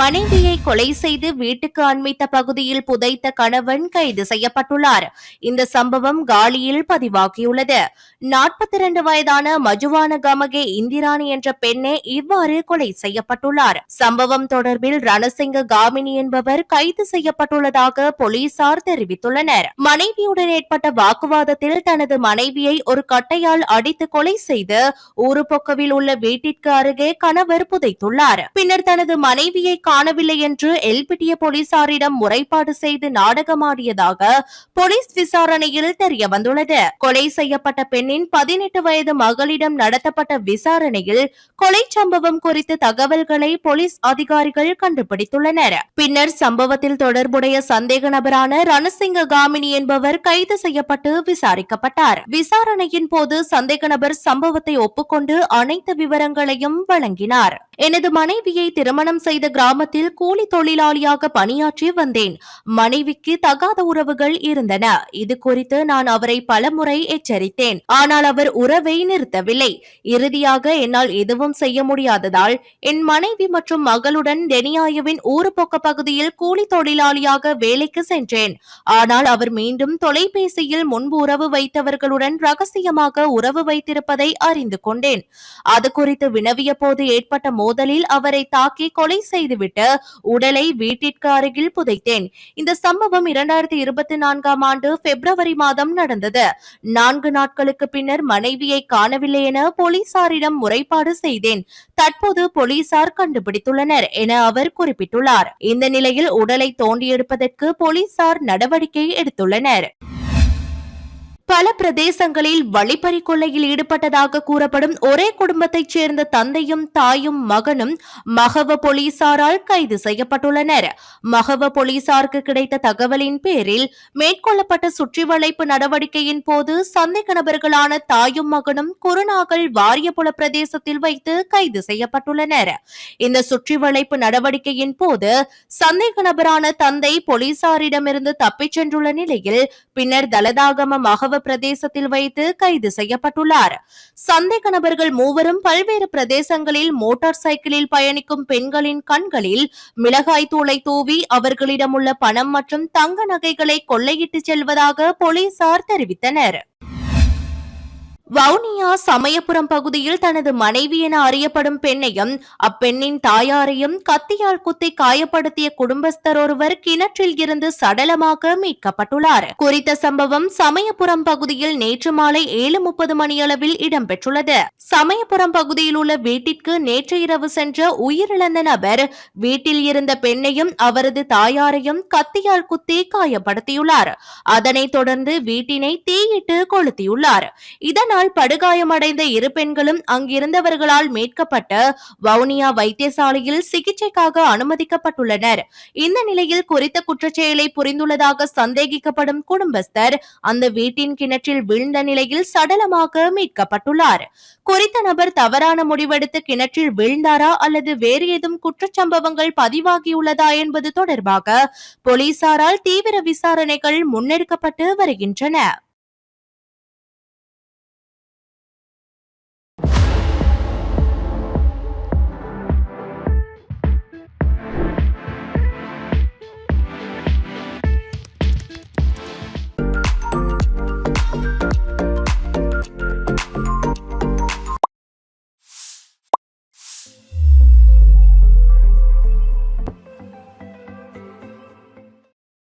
மனைவியை கொலை செய்து வீட்டுக்கு அண்மித்த பகுதியில் புதைத்த கணவன் கைது செய்யப்பட்டுள்ளார். இந்த சம்பவம் காலியில் பதிவாகியுள்ளது. நாற்பத்தி இரண்டு வயதான மஜுவான கமகே இந்திராணி என்ற பெண்ணே இவ்வாறு கொலை செய்யப்பட்டுள்ளார். சம்பவம் தொடர்பில் ரணசிங்க காமினி என்பவர் கைது செய்யப்பட்டுள்ளதாக போலீசார் தெரிவித்துள்ளனர். மனைவியுடன் ஏற்பட்ட வாக்குவாதத்தில் தனது மனைவியை ஒரு கட்டையால் அடித்து கொலை செய்து ஊருப்பொக்கவில் உள்ள வீட்டிற்கு அருகே கணவர் புதைத்துள்ளார். பின்னர் தனது மனைவியை காணவில்லை என்று எல்பிட்டிய போலீசாரிடம் முறைப்பாடு செய்து நாடகமாடியதாக போலீஸ் விசாரணையில் தெரிய வந்துள்ளது. கொலை செய்யப்பட்ட பெண்ணின் பதினெட்டு வயது மகளிடம் நடத்தப்பட்ட விசாரணையில் கொலை சம்பவம் குறித்து தகவல்களை போலீஸ் அதிகாரிகள் கண்டுபிடித்துள்ளனர். பின்னர் சம்பவத்தில் தொடர்புடைய சந்தேக நபரான ரணசிங்க காமினி என்பவர் கைது செய்யப்பட்டு விசாரிக்கப்பட்டார். விசாரணையின் போது சந்தேக நபர் சம்பவத்தை ஒப்புக்கொண்டு அனைத்து விவரங்களையும் வழங்கினார். எனது மனைவியை திருமணம் செய்த கிராம கிராமத்தில் கூலி தொழிலாளியாக பணியாற்றி வந்தேன். மனைவிக்கு தகாத உறவுகள் இருந்தன. இது குறித்து நான் அவரை பலமுறை எச்சரித்தேன். ஆனால் அவர் உறவை நிறுத்தவில்லை. இறுதியாக என்னால் எதுவும் செய்ய முடியாததால் என் மனைவி மற்றும் மகளுடன் டெனியாயுவின் ஊறுபொக்க பகுதியில் கூலி தொழிலாளியாக வேலைக்கு சென்றேன். ஆனால் அவர் மீண்டும் தொலைபேசியில் முன்பு உறவு வைத்தவர்களுடன் ரகசியமாக உறவு வைத்திருப்பதை அறிந்து கொண்டேன். அது குறித்து வினவிய போது ஏற்பட்ட மோதலில் அவரை தாக்கி கொலை செய்துவிட்டார் செய்துவிட்டு உடலை வீட்டிற்கு அருகில் புதைத்தேன். இந்த சம்பவம் இரண்டாயிரத்தி இருபத்தி நான்காம் ஆண்டு பிப்ரவரி மாதம் நடந்தது. நான்கு நாட்களுக்கு பின்னர் மனைவியை காணவில்லை என போலீசாரிடம் முறைப்பாடு செய்தேன். தற்போது போலீசார் கண்டுபிடித்துள்ளனர் என அவர் குறிப்பிட்டுள்ளார். இந்த நிலையில் உடலை தோண்டி எடுப்பதற்கு போலீசார் நடவடிக்கை எடுத்துள்ளனர். பல பிரதேசங்களில் வழிப்பறி கொள்ளையில் ஈடுபட்டதாக கூறப்படும் ஒரே குடும்பத்தைச் சேர்ந்த தந்தையும் தாயும் மகனும் மகவ போலீசாரால் கைது செய்யப்பட்டுள்ளனர். மகவ போலீசாருக்கு கிடைத்த தகவலின் பேரில் மேற்கொள்ளப்பட்ட சுற்றி வளைப்பு நடவடிக்கையின் போது சந்தேக நபர்களான தாயும் மகனும் குருநாகல் வாரியபுல பிரதேசத்தில் வைத்து கைது செய்யப்பட்டுள்ளனர். இந்த சுற்றி வளைப்பு நடவடிக்கையின் போது சந்தேக நபரான தந்தை போலீசாரிடமிருந்து தப்பிச் சென்றுள்ள நிலையில் பின்னர் தலதாகம மகவ பிரதேசத்தில் வைத்து கைது செய்யப்பட்டுள்ளார். சந்தேக நபர்கள் மூவரும் பல்வேறு பிரதேசங்களில் மோட்டார் சைக்கிளில் பயணிக்கும் பெண்களின் கண்களில் மிளகாய் தூளை தூவி அவர்களிடம் உள்ள பணம் மற்றும் தங்க நகைகளை கொள்ளையிட்டு செல்வதாக போலீசார் தெரிவித்தனர். வவுனியா சமயபுரம் பகுதியில் தனது மனைவி என அறியப்படும் பெண்ணையும் அப்பெண்ணின் தாயாரையும் கத்தியால் குத்தி காயப்படுத்திய குடும்பஸ்தர் ஒருவர் கிணற்றில் இருந்து சடலமாக மீட்கப்பட்டுள்ளார். குறித்த சம்பவம் சமயபுரம் பகுதியில் நேற்று மாலை ஏழு முப்பது மணியளவில் இடம்பெற்றுள்ளது. சமயபுரம் பகுதியில் உள்ள வீட்டிற்கு நேற்று இரவு சென்ற உயிரிழந்த நபர் வீட்டில் இருந்த பெண்ணையும் அவரது தாயாரையும் கத்தியால் குத்தி காயப்படுத்தியுள்ளார். அதனைத் தொடர்ந்து வீட்டினை தீயிட்டு கொளுத்தியுள்ளார். இதனால் இதனால் படுகாயமடைந்த இரு பெண்களும் அங்கிருந்தவர்களால் மீட்கப்பட்டு வவுனியா வைத்தியசாலையில் சிகிச்சைக்காக அனுமதிக்கப்பட்டுள்ளனர். இந்த நிலையில் குறித்த குற்றச்செயலை புரிந்துள்ளதாக சந்தேகிக்கப்படும் குடும்பஸ்தர் அந்த வீட்டின் கிணற்றில் வீழ்ந்த நிலையில் சடலமாக மீட்கப்பட்டுள்ளார். குறித்த நபர் தவறான முடிவெடுத்து கிணற்றில் வீழ்ந்தாரா அல்லது வேறு ஏதும் குற்றச்சம்பவங்கள் பதிவாகியுள்ளதா என்பது தொடர்பாக போலீசாரால் தீவிர விசாரணைகள் முன்னெடுக்கப்பட்டு வருகின்றன.